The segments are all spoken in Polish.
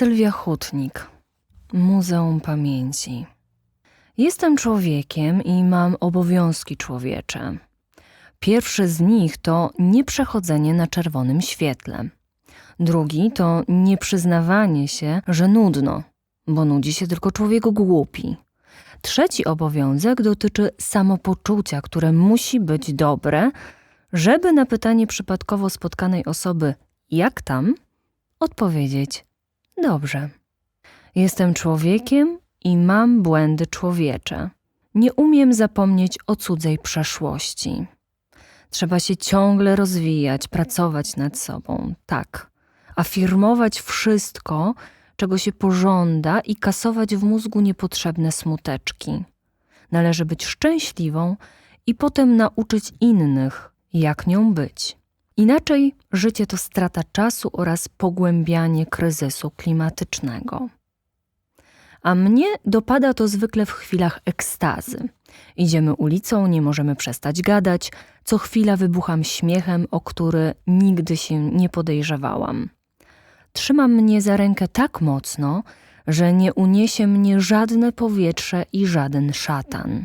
Sylwia Hutnik, Muzeum Pamięci. Jestem człowiekiem i mam obowiązki człowiecze. Pierwszy z nich to nieprzechodzenie na czerwonym świetle. Drugi to nieprzyznawanie się, że nudno, bo nudzi się tylko człowiek głupi. Trzeci obowiązek dotyczy samopoczucia, które musi być dobre, żeby na pytanie przypadkowo spotkanej osoby jak tam odpowiedzieć dobrze. Jestem człowiekiem i mam błędy człowiecze. Nie umiem zapomnieć o cudzej przeszłości. Trzeba się ciągle rozwijać, pracować nad sobą, tak, afirmować wszystko, czego się pożąda i kasować w mózgu niepotrzebne smuteczki. Należy być szczęśliwą i potem nauczyć innych, jak nią być. Inaczej życie to strata czasu oraz pogłębianie kryzysu klimatycznego. A mnie dopada to zwykle w chwilach ekstazy. Idziemy ulicą, nie możemy przestać gadać, co chwila wybucham śmiechem, o który nigdy się nie podejrzewałam. Trzyma mnie za rękę tak mocno, że nie uniesie mnie żadne powietrze i żaden szatan.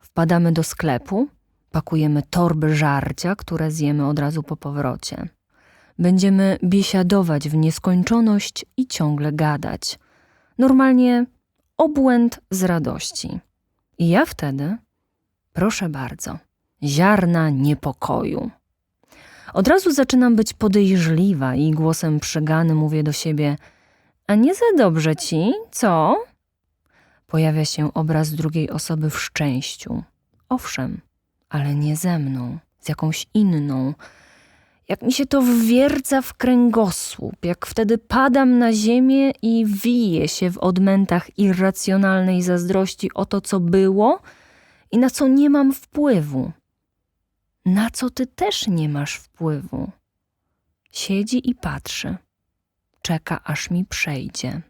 Wpadamy do sklepu, pakujemy torby żarcia, które zjemy od razu po powrocie. Będziemy biesiadować w nieskończoność i ciągle gadać. Normalnie obłęd z radości. I ja wtedy, proszę bardzo, ziarna niepokoju. Od razu zaczynam być podejrzliwa i głosem przegany mówię do siebie: A nie za dobrze ci, co? Pojawia się obraz drugiej osoby w szczęściu. Owszem, ale nie ze mną, z jakąś inną. Jak mi się to wwierca w kręgosłup, jak wtedy padam na ziemię i wiję się w odmętach irracjonalnej zazdrości o to, co było i na co nie mam wpływu. Na co ty też nie masz wpływu? Siedzi i patrzy. Czeka, aż mi przejdzie.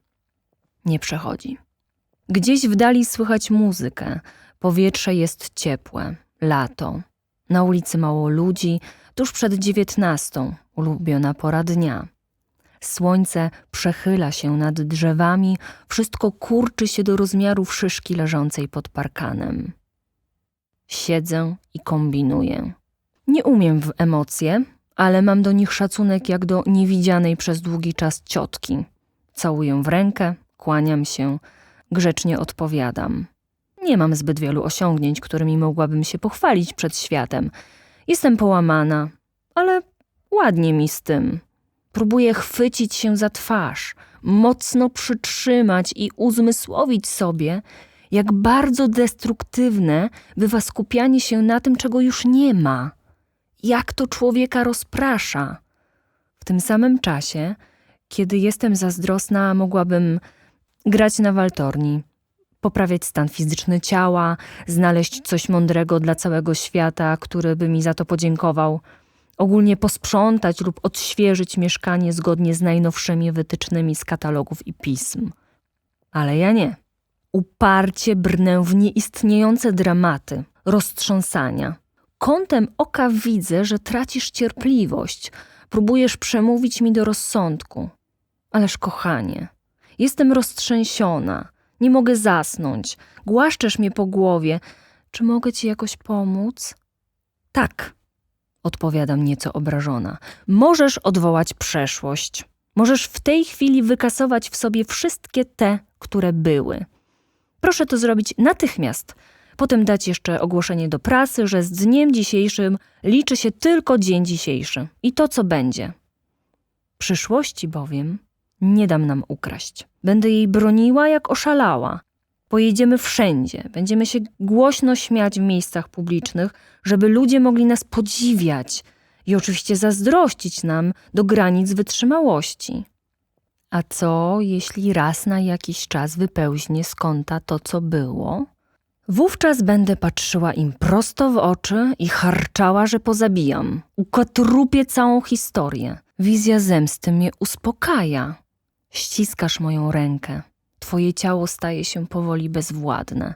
Nie przechodzi. Gdzieś w dali słychać muzykę. Powietrze jest ciepłe lato. Na ulicy mało ludzi, tuż przed dziewiętnastą, ulubiona pora dnia. Słońce przechyla się nad drzewami, wszystko kurczy się do rozmiarów szyszki leżącej pod parkanem. Siedzę i kombinuję. Nie umiem w emocje, ale mam do nich szacunek jak do niewidzianej przez długi czas ciotki. Całuję w rękę, kłaniam się, grzecznie odpowiadam. Nie mam zbyt wielu osiągnięć, którymi mogłabym się pochwalić przed światem. Jestem połamana, ale ładnie mi z tym. Próbuję chwycić się za twarz, mocno przytrzymać i uzmysłowić sobie, jak bardzo destruktywne bywa skupianie się na tym, czego już nie ma. Jak to człowieka rozprasza. W tym samym czasie, kiedy jestem zazdrosna, mogłabym grać na waltorni, poprawiać stan fizyczny ciała, znaleźć coś mądrego dla całego świata, który by mi za to podziękował, ogólnie posprzątać lub odświeżyć mieszkanie zgodnie z najnowszymi wytycznymi z katalogów i pism. Ale ja nie. Uparcie brnę w nieistniejące dramaty, roztrząsania. Kątem oka widzę, że tracisz cierpliwość, próbujesz przemówić mi do rozsądku. Ależ kochanie, jestem roztrzęsiona, nie mogę zasnąć. Głaszczesz mnie po głowie. Czy mogę ci jakoś pomóc? Tak, odpowiadam nieco obrażona. Możesz odwołać przeszłość. Możesz w tej chwili wykasować w sobie wszystkie te, które były. Proszę to zrobić natychmiast. Potem dać jeszcze ogłoszenie do prasy, że z dniem dzisiejszym liczy się tylko dzień dzisiejszy i to, co będzie. Przyszłości bowiem nie dam nam ukraść. Będę jej broniła jak oszalała. Pojedziemy wszędzie, będziemy się głośno śmiać w miejscach publicznych, żeby ludzie mogli nas podziwiać i oczywiście zazdrościć nam do granic wytrzymałości. A co, jeśli raz na jakiś czas wypełźnie z kąta to, co było? Wówczas będę patrzyła im prosto w oczy i harczała, że pozabijam. Ukotrupię całą historię. Wizja zemsty mnie uspokaja. Ściskasz moją rękę. Twoje ciało staje się powoli bezwładne.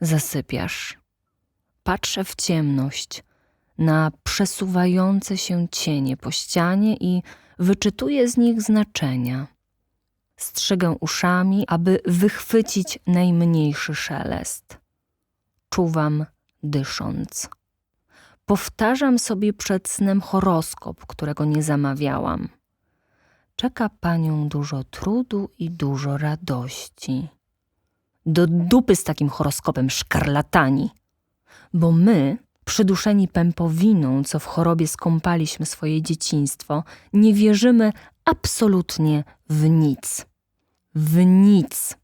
Zasypiasz. Patrzę w ciemność, na przesuwające się cienie po ścianie i wyczytuję z nich znaczenia. strzygę uszami, aby wychwycić najmniejszy szelest. Czuwam, dysząc. Powtarzam sobie przed snem horoskop, którego nie zamawiałam. Czeka panią dużo trudu i dużo radości. Do dupy z takim horoskopem szkarlatani, bo my, przyduszeni pępowiną, co w chorobie skąpaliśmy swoje dzieciństwo, nie wierzymy absolutnie w nic. W nic.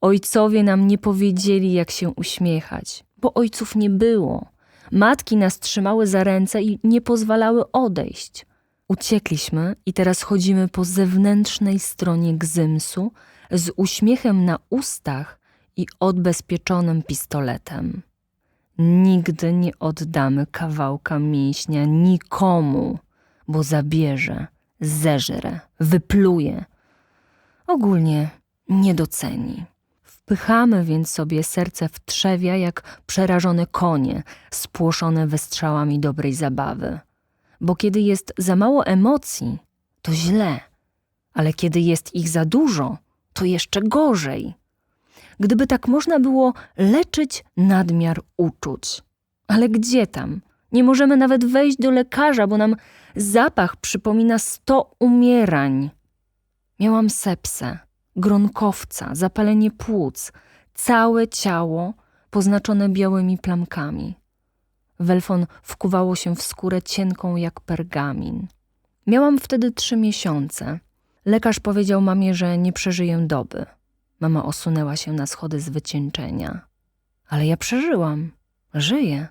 Ojcowie nam nie powiedzieli, jak się uśmiechać, bo ojców nie było. Matki nas trzymały za ręce i nie pozwalały odejść. Uciekliśmy i teraz chodzimy po zewnętrznej stronie gzymsu z uśmiechem na ustach i odbezpieczonym pistoletem. Nigdy nie oddamy kawałka mięśnia nikomu, bo zabierze, zeżre, wypluje. Ogólnie nie doceni. Wpychamy więc sobie serce w trzewia jak przerażone konie, spłoszone wystrzałami dobrej zabawy. Bo kiedy jest za mało emocji, to źle, ale kiedy jest ich za dużo, to jeszcze gorzej. Gdyby tak można było leczyć nadmiar uczuć. Ale gdzie tam? Nie możemy nawet wejść do lekarza, bo nam zapach przypomina sto umierań. Miałam sepsę, gronkowca, zapalenie płuc, całe ciało poznaczone białymi plamkami. Welfon wkuwało się w skórę cienką jak pergamin. Miałam wtedy trzy miesiące. Lekarz powiedział mamie, że nie przeżyję doby. Mama osunęła się na schody z wycieńczenia. Ale ja przeżyłam. Żyję.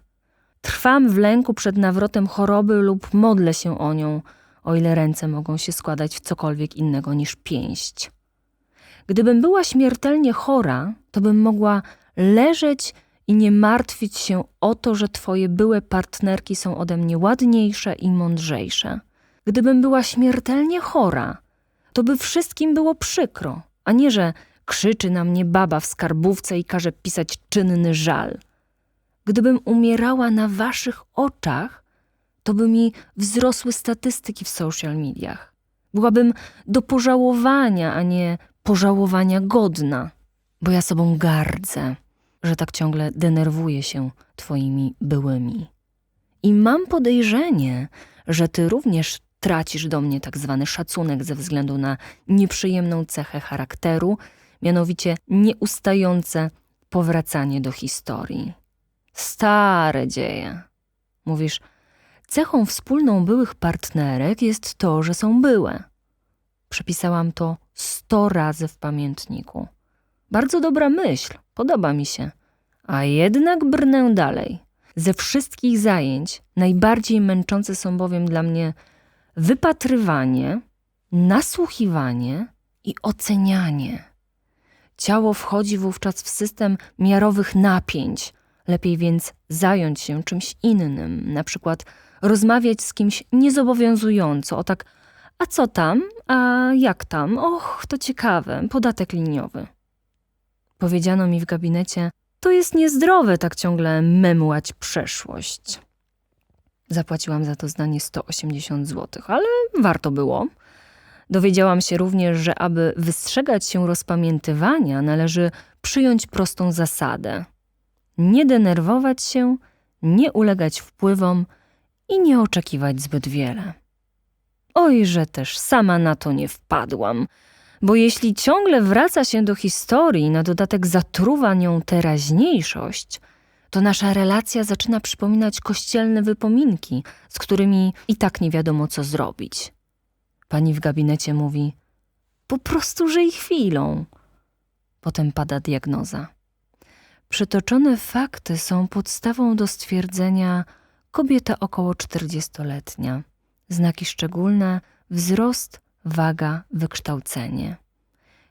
Trwam w lęku przed nawrotem choroby lub modlę się o nią, o ile ręce mogą się składać w cokolwiek innego niż pięść. Gdybym była śmiertelnie chora, to bym mogła leżeć i nie martwić się o to, że twoje byłe partnerki są ode mnie ładniejsze i mądrzejsze. Gdybym była śmiertelnie chora, to by wszystkim było przykro, a nie, że krzyczy na mnie baba w skarbówce i każe pisać czynny żal. Gdybym umierała na waszych oczach, to by mi wzrosły statystyki w social mediach. Byłabym do pożałowania, a nie pożałowania godna, bo ja sobą gardzę, że tak ciągle denerwuję się twoimi byłymi. I mam podejrzenie, że ty również tracisz do mnie tak zwany szacunek ze względu na nieprzyjemną cechę charakteru, mianowicie nieustające powracanie do historii. Stare dzieje. Mówisz, cechą wspólną byłych partnerek jest to, że są byłe. Przepisałam to sto razy w pamiętniku. Bardzo dobra myśl, podoba mi się. A jednak brnę dalej. Ze wszystkich zajęć najbardziej męczące są bowiem dla mnie wypatrywanie, nasłuchiwanie i ocenianie. Ciało wchodzi wówczas w system miarowych napięć. Lepiej więc zająć się czymś innym, na przykład rozmawiać z kimś niezobowiązująco o tak, a co tam, a jak tam, och, to ciekawe, podatek liniowy. Powiedziano mi w gabinecie, to jest niezdrowe tak ciągle memłać przeszłość. Zapłaciłam za to zdanie 180 zł, ale warto było. Dowiedziałam się również, że aby wystrzegać się rozpamiętywania, należy przyjąć prostą zasadę: nie denerwować się, nie ulegać wpływom i nie oczekiwać zbyt wiele. Oj, że też sama na to nie wpadłam, bo jeśli ciągle wraca się do historii, na dodatek zatruwa nią teraźniejszość, to nasza relacja zaczyna przypominać kościelne wypominki, z którymi i tak nie wiadomo co zrobić. Pani w gabinecie mówi: Po prostu żyj chwilą. Potem pada diagnoza. Przytoczone fakty są podstawą do stwierdzenia kobieta około czterdziestoletnia. Znaki szczególne wzrost, waga, wykształcenie.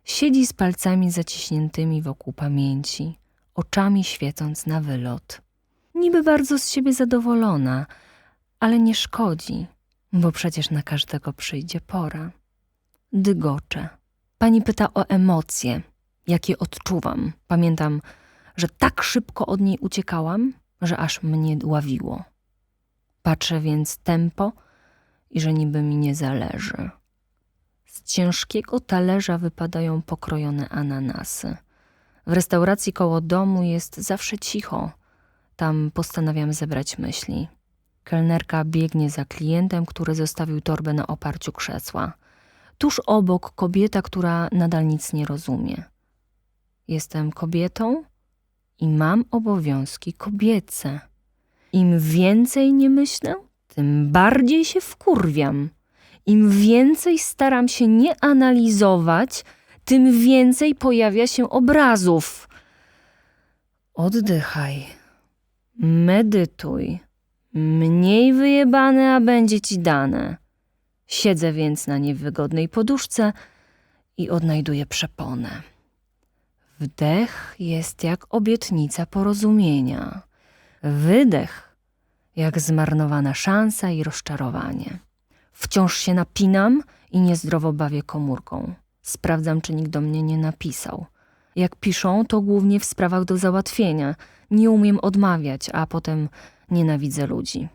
Siedzi z palcami zaciśniętymi wokół pamięci, oczami świecąc na wylot. Niby bardzo z siebie zadowolona, ale nie szkodzi, bo przecież na każdego przyjdzie pora. Dygocze. Pani pyta o emocje, jakie odczuwam. Pamiętam, że tak szybko od niej uciekałam, że aż mnie dławiło. Patrzę więc tempo i że niby mi nie zależy. Z ciężkiego talerza wypadają pokrojone ananasy. W restauracji koło domu jest zawsze cicho. Tam postanawiam zebrać myśli. Kelnerka biegnie za klientem, który zostawił torbę na oparciu krzesła. Tuż obok kobieta, która nadal nic nie rozumie. Jestem kobietą i mam obowiązki kobiece. Im więcej nie myślę, tym bardziej się wkurwiam. Im więcej staram się nie analizować, tym więcej pojawia się obrazów. Oddychaj, medytuj. Mniej wyjebane, a będzie ci dane. Siedzę więc na niewygodnej poduszce i odnajduję przeponę. Wdech jest jak obietnica porozumienia. Wydech jak zmarnowana szansa i rozczarowanie. Wciąż się napinam i niezdrowo bawię komórką. Sprawdzam, czy nikt do mnie nie napisał. Jak piszą, to głównie w sprawach do załatwienia. Nie umiem odmawiać, a potem nienawidzę ludzi.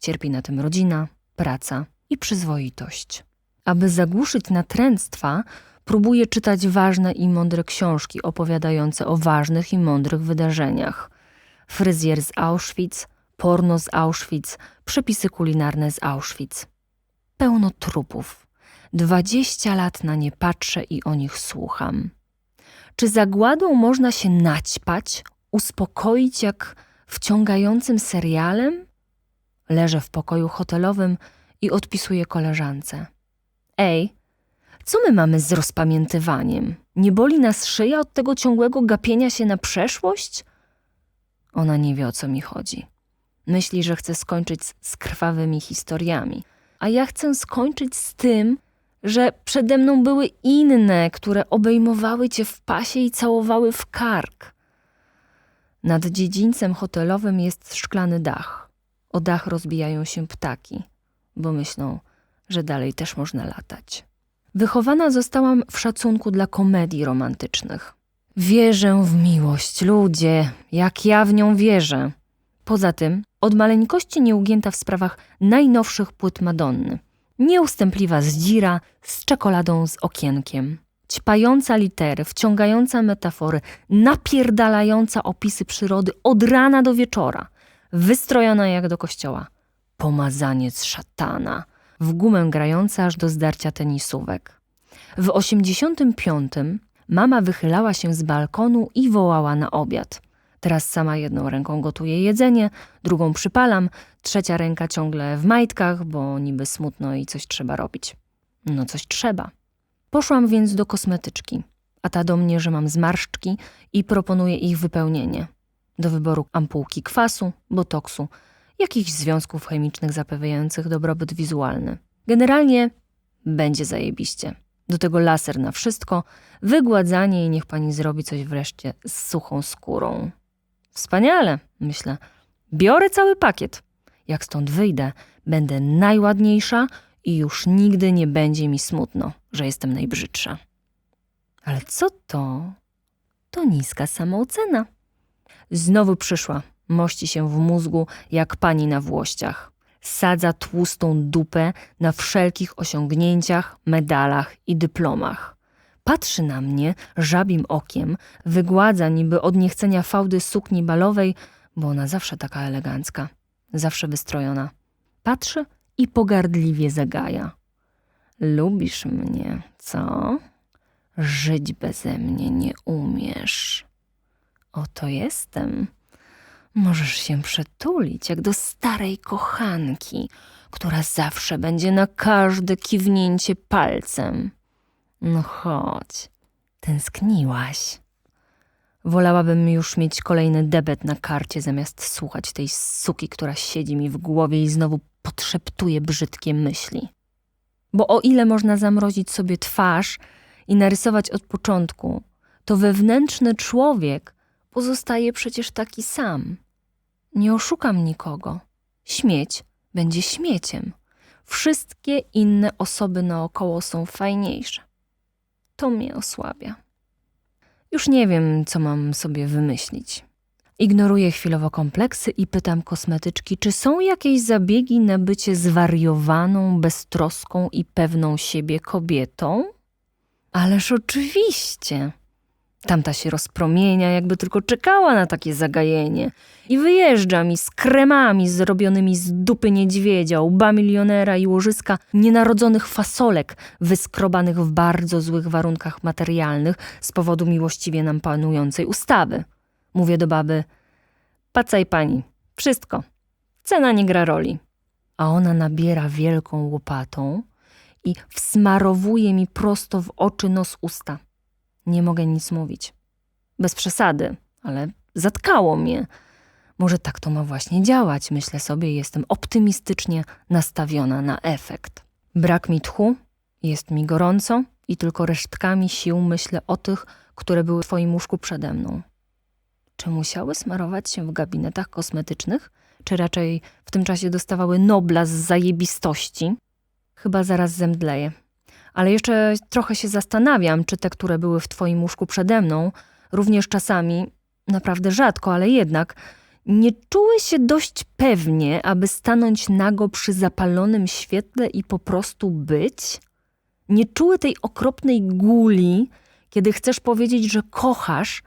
Cierpi na tym rodzina, praca i przyzwoitość. Aby zagłuszyć natręctwa, próbuję czytać ważne i mądre książki opowiadające o ważnych i mądrych wydarzeniach. Fryzjer z Auschwitz, porno z Auschwitz, przepisy kulinarne z Auschwitz. Pełno trupów. Dwadzieścia lat na nie patrzę i o nich słucham. Czy zagładą można się naćpać, uspokoić jak wciągającym serialem? Leżę w pokoju hotelowym i odpisuję koleżance. Ej, co my mamy z rozpamiętywaniem? Nie boli nas szyja od tego ciągłego gapienia się na przeszłość? Ona nie wie o co mi chodzi. Myśli, że chcę skończyć z krwawymi historiami, a ja chcę skończyć z tym, że przede mną były inne, które obejmowały cię w pasie i całowały w kark. Nad dziedzińcem hotelowym jest szklany dach. O dach rozbijają się ptaki, bo myślą, że dalej też można latać. Wychowana zostałam w szacunku dla komedii romantycznych. Wierzę w miłość, ludzie, jak ja w nią wierzę. Poza tym, od maleńkości nieugięta w sprawach najnowszych płyt Madonny. Nieustępliwa zdzira z czekoladą z okienkiem. Ćpająca litery, wciągająca metafory, napierdalająca opisy przyrody od rana do wieczora. Wystrojona jak do kościoła. Pomazaniec szatana. W gumę grająca aż do zdarcia tenisówek. W 85 mama wychylała się z balkonu i wołała na obiad. Teraz sama jedną ręką gotuję jedzenie, drugą przypalam, trzecia ręka ciągle w majtkach, bo niby smutno i coś trzeba robić. No coś trzeba. Poszłam więc do kosmetyczki, a ta do mnie, że mam zmarszczki i proponuje ich wypełnienie. Do wyboru ampułki kwasu, botoksu, jakichś związków chemicznych zapewniających dobrobyt wizualny. Generalnie będzie zajebiście. Do tego laser na wszystko, wygładzanie i niech pani zrobi coś wreszcie z suchą skórą. Wspaniale, myślę. Biorę cały pakiet. Jak stąd wyjdę, będę najładniejsza i już nigdy nie będzie mi smutno, że jestem najbrzydsza. Ale co to? To niska samoocena. Znowu przyszła, mości się w mózgu jak pani na włościach. Sadza tłustą dupę na wszelkich osiągnięciach, medalach i dyplomach. Patrzy na mnie żabim okiem, wygładza niby od niechcenia fałdy sukni balowej, bo ona zawsze taka elegancka, zawsze wystrojona. Patrzy i pogardliwie zagaja. Lubisz mnie, co? Żyć beze mnie nie umiesz. Oto jestem. Możesz się przetulić jak do starej kochanki, która zawsze będzie na każde kiwnięcie palcem. No chodź, tęskniłaś. Wolałabym już mieć kolejny debet na karcie, zamiast słuchać tej suki, która siedzi mi w głowie i znowu podszeptuje brzydkie myśli. Bo o ile można zamrozić sobie twarz i narysować od początku, to wewnętrzny człowiek pozostaje przecież taki sam. Nie oszukam nikogo. Śmieć będzie śmieciem. Wszystkie inne osoby naokoło są fajniejsze. To mnie osłabia. Już nie wiem, co mam sobie wymyślić. Ignoruję chwilowo kompleksy i pytam kosmetyczki, czy są jakieś zabiegi na bycie zwariowaną, beztroską i pewną siebie kobietą? Ależ oczywiście. Tamta się rozpromienia, jakby tylko czekała na takie zagajenie. I wyjeżdża mi z kremami zrobionymi z dupy niedźwiedzia, łba milionera i łożyska nienarodzonych fasolek, wyskrobanych w bardzo złych warunkach materialnych z powodu miłościwie nam panującej ustawy. Mówię do baby, pacaj pani, wszystko. Cena nie gra roli. A ona nabiera wielką łopatą i wsmarowuje mi prosto w oczy, nos, usta. Nie mogę nic mówić. Bez przesady, ale zatkało mnie. Może tak to ma właśnie działać, myślę sobie, jestem optymistycznie nastawiona na efekt. Brak mi tchu, jest mi gorąco i tylko resztkami sił myślę o tych, które były w twoim łóżku przede mną. Czy musiały smarować się w gabinetach kosmetycznych, czy raczej w tym czasie dostawały Nobla z zajebistości? Chyba zaraz zemdleję. Ale jeszcze trochę się zastanawiam, czy te, które były w twoim łóżku przede mną, również czasami, naprawdę rzadko, ale jednak, nie czuły się dość pewnie, aby stanąć nago przy zapalonym świetle i po prostu być? Nie czuły tej okropnej guli, kiedy chcesz powiedzieć, że kochasz,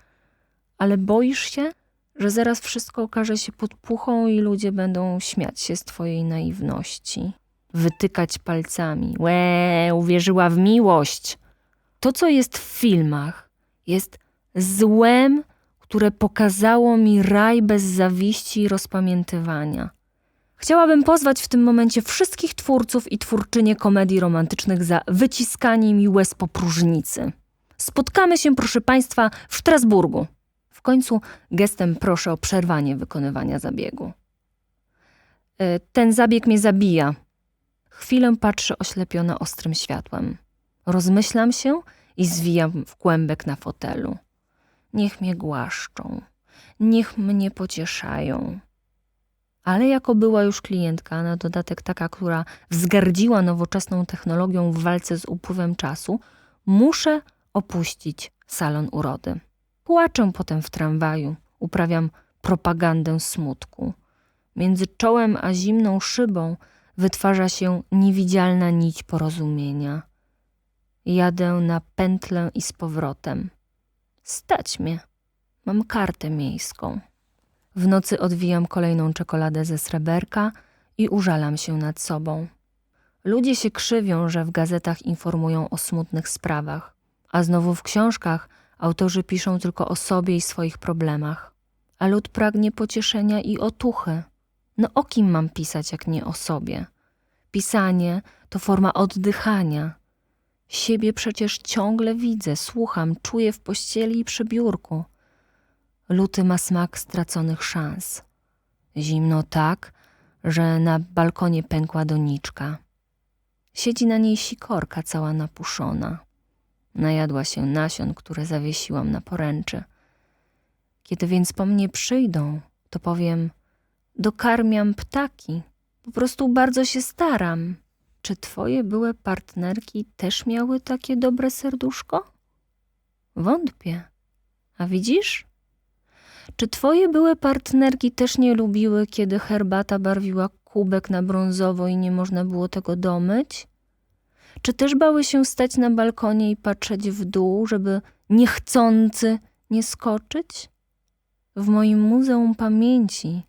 ale boisz się, że zaraz wszystko okaże się podpuchą i ludzie będą śmiać się z twojej naiwności, wytykać palcami. Łe, uwierzyła w miłość. To, co jest w filmach, jest złem, które pokazało mi raj bez zawiści i rozpamiętywania. Chciałabym pozwać w tym momencie wszystkich twórców i twórczynie komedii romantycznych za wyciskanie mi łez po próżnicy. Spotkamy się, proszę Państwa, w Strasburgu. W końcu gestem proszę o przerwanie wykonywania zabiegu. E, Ten zabieg mnie zabija. Chwilę patrzę oślepiona ostrym światłem. Rozmyślam się i zwijam w kłębek na fotelu. Niech mnie głaszczą, niech mnie pocieszają. Ale jako była już klientka, na dodatek taka, która wzgardziła nowoczesną technologią w walce z upływem czasu, muszę opuścić salon urody. Płaczę potem w tramwaju, uprawiam propagandę smutku. Między czołem a zimną szybą wytwarza się niewidzialna nić porozumienia. Jadę na pętlę i z powrotem. Stać mnie. Mam kartę miejską. W nocy odwijam kolejną czekoladę ze sreberka i użalam się nad sobą. Ludzie się krzywią, że w gazetach informują o smutnych sprawach, a znowu w książkach autorzy piszą tylko o sobie i swoich problemach. A lud pragnie pocieszenia i otuchy. No o kim mam pisać, jak nie o sobie? Pisanie to forma oddychania. Siebie przecież ciągle widzę, słucham, czuję w pościeli i przy biurku. Luty ma smak straconych szans. Zimno tak, że na balkonie pękła doniczka. Siedzi na niej sikorka cała napuszona. Najadła się nasion, które zawiesiłam na poręczy. Kiedy więc po mnie przyjdą, to powiem: Dokarmiam ptaki, po prostu bardzo się staram. Czy twoje były partnerki też miały takie dobre serduszko? Wątpię. A widzisz? Czy twoje były partnerki też nie lubiły, kiedy herbata barwiła kubek na brązowo i nie można było tego domyć? Czy też bały się stać na balkonie i patrzeć w dół, żeby niechcący nie skoczyć? W moim muzeum pamięci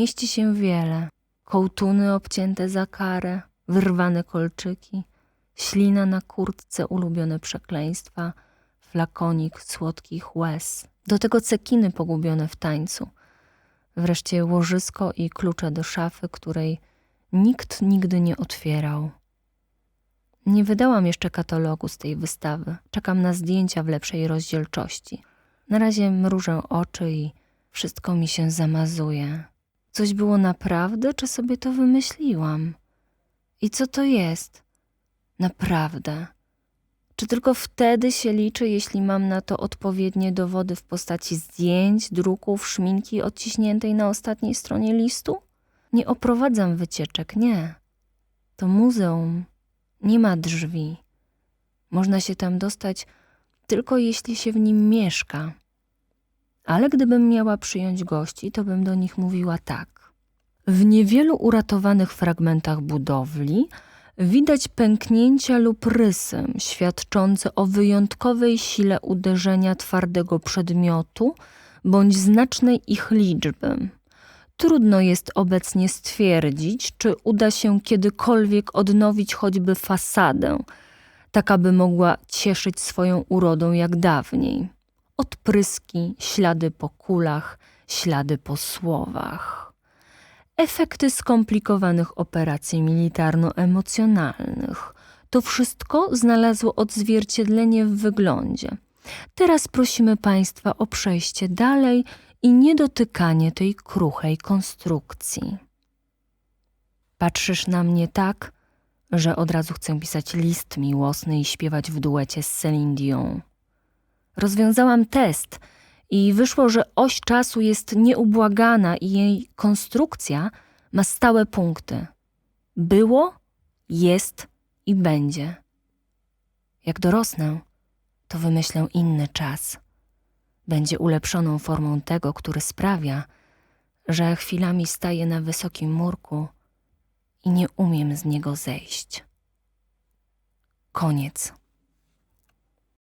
mieści się wiele. Kołtuny obcięte za karę, wyrwane kolczyki, ślina na kurtce, ulubione przekleństwa, flakonik słodkich łez. Do tego cekiny pogubione w tańcu. Wreszcie łożysko i klucze do szafy, której nikt nigdy nie otwierał. Nie wydałam jeszcze katalogu z tej wystawy. Czekam na zdjęcia w lepszej rozdzielczości. Na razie mrużę oczy i wszystko mi się zamazuje. Coś było naprawdę, czy sobie to wymyśliłam? I co to jest? Naprawdę. Czy tylko wtedy się liczy, jeśli mam na to odpowiednie dowody w postaci zdjęć, druków, szminki odciśniętej na ostatniej stronie listu? Nie oprowadzam wycieczek, nie. To muzeum nie ma drzwi. Można się tam dostać tylko jeśli się w nim mieszka. Ale gdybym miała przyjąć gości, to bym do nich mówiła tak. W niewielu uratowanych fragmentach budowli widać pęknięcia lub rysy świadczące o wyjątkowej sile uderzenia twardego przedmiotu bądź znacznej ich liczby. Trudno jest obecnie stwierdzić, czy uda się kiedykolwiek odnowić choćby fasadę, tak aby mogła cieszyć swoją urodą jak dawniej. Odpryski, ślady po kulach, ślady po słowach. Efekty skomplikowanych operacji militarno-emocjonalnych. To wszystko znalazło odzwierciedlenie w wyglądzie. Teraz prosimy Państwa o przejście dalej i niedotykanie tej kruchej konstrukcji. Patrzysz na mnie tak, że od razu chcę pisać list miłosny i śpiewać w duecie z Celine Dion. Rozwiązałam test i wyszło, że oś czasu jest nieubłagana i jej konstrukcja ma stałe punkty. Było, jest i będzie. Jak dorosnę, to wymyślę inny czas. Będzie ulepszoną formą tego, który sprawia, że chwilami staję na wysokim murku i nie umiem z niego zejść. Koniec.